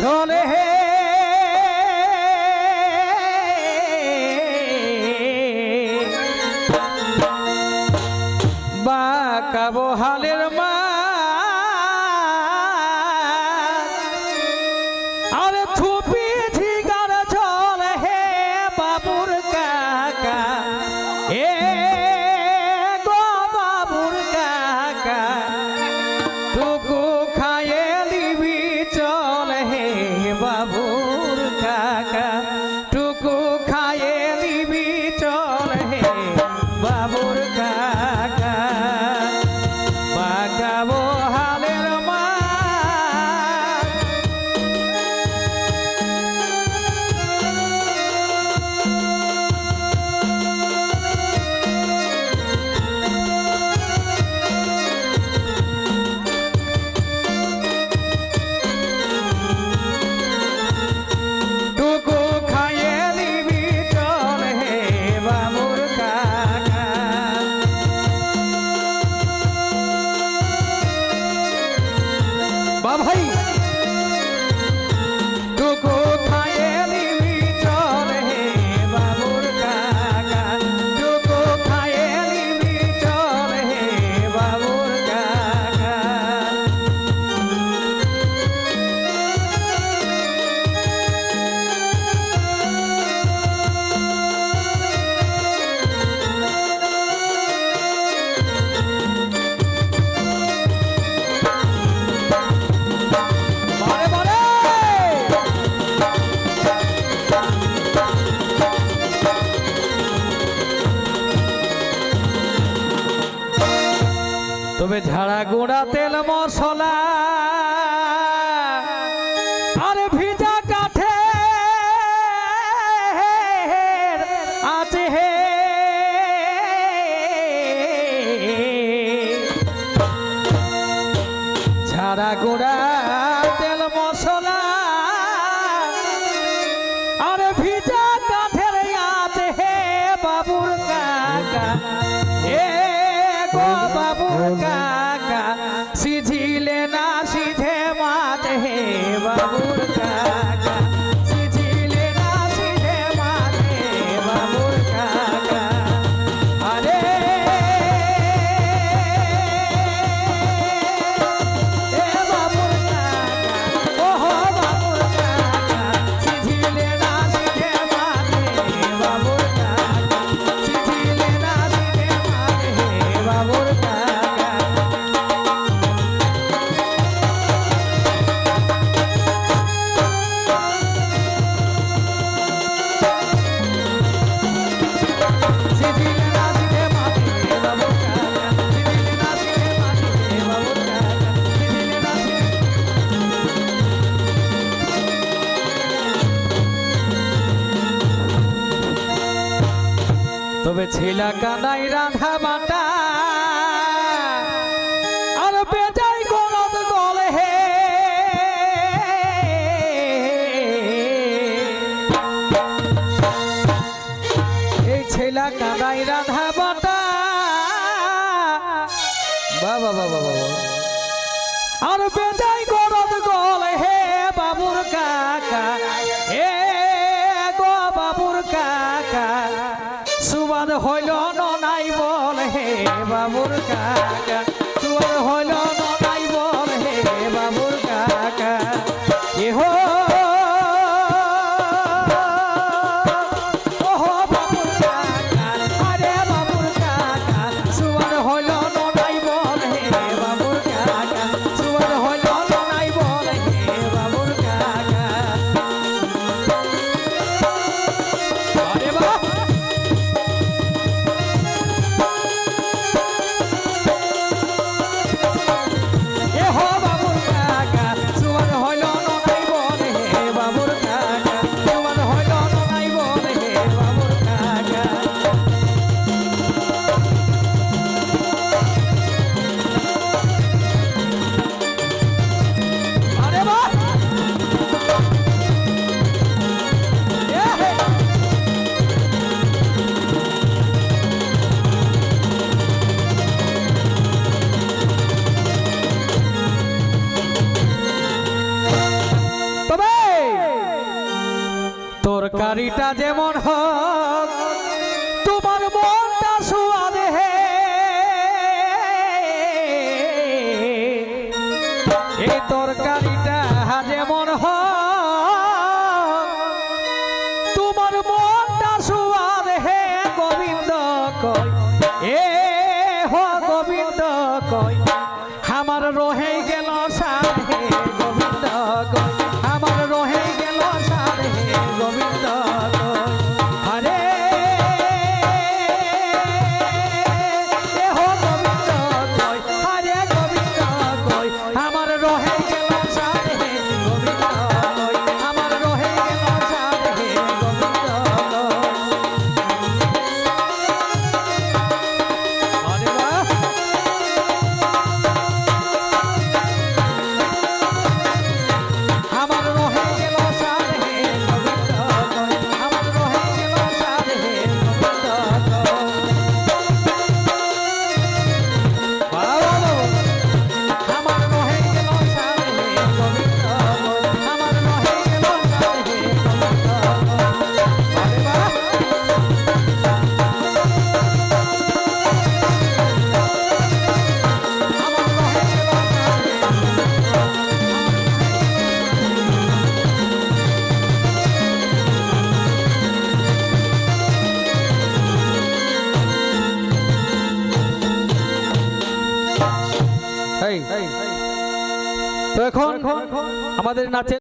Johnny. ಮಗ তবে ঝাড়া গুঁড়া তেল মশলা আর ভিজা কাঠে আছে হে। ঝাড়া গুঁড়া কাকা সিঝিলে না সিধে মাত হে বাবু। ছেলা কানাই রাধা বাটা এই বাবা বাবা বাবা আর বেজাই গলত গল হে। হইল নাই বল হে বাবুর কাকা। তরকারিটা যেমন হোক এখন আমাদের নাচের